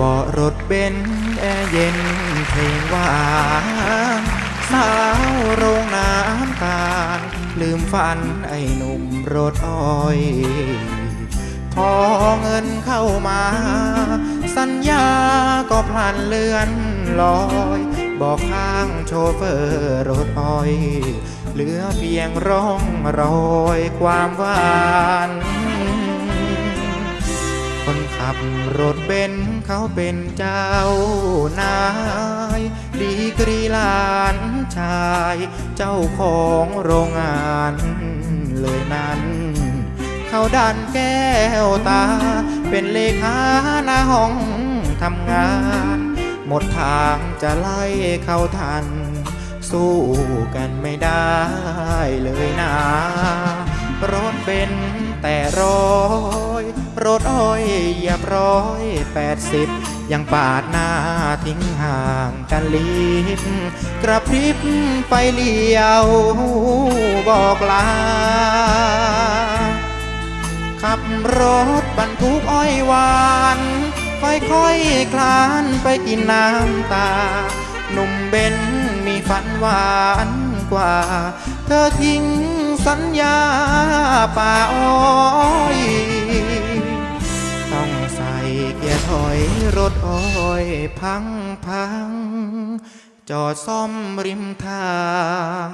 นั่งเบาะรถเบนแอร์เย็นเพลงหวานสาวโรงน้ำตาล ลืมฝันไอ้หนุ่มรถอ้อยพอเงินเข้ามา สัญญาก็พลันเลือนลอย บอกข้างโชเฟอร์รถอ้อย เหลือเพียงร่องรอยความหวาน ขับรถเบนเขาเป็นเจ้านาย ดีกรีลานชาย เจ้าของโรงงานเลยนั้น เขาดันแก้วตา เป็นเลขาหน้าห้องทำงาน หมดทางจะไล่เขาทัน สู้กันไม่ได้เลยนะ รถเป็นแต่ร้อ รถอ้อยเหยียบร้อยแปดสิบยังปาดหน้าทิ้งห่างกันลิบกระพริบไฟเลี้ยวบอกลา ขับรถบรรทุกอ้อยหวานค่อยๆคลานไปกินน้ำตา หนุ่มเบนมีฝันหวานกว่า เธอทิ้งสัญญาป่าอ้อ อ้อยพังพัง จอดซ่อมริมทาง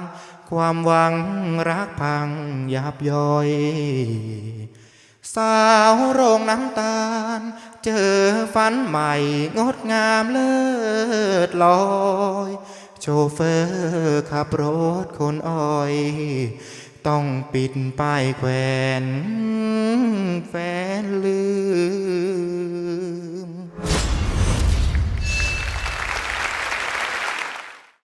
ความหวังรักพังยับย่อย สาวโรงน้ำตาล เจอฝันใหม่งดงามเลิศลอยโชเฟอร์ขับรถคนอ้อย ต้องปิดป้ายแขวนแฟนลืม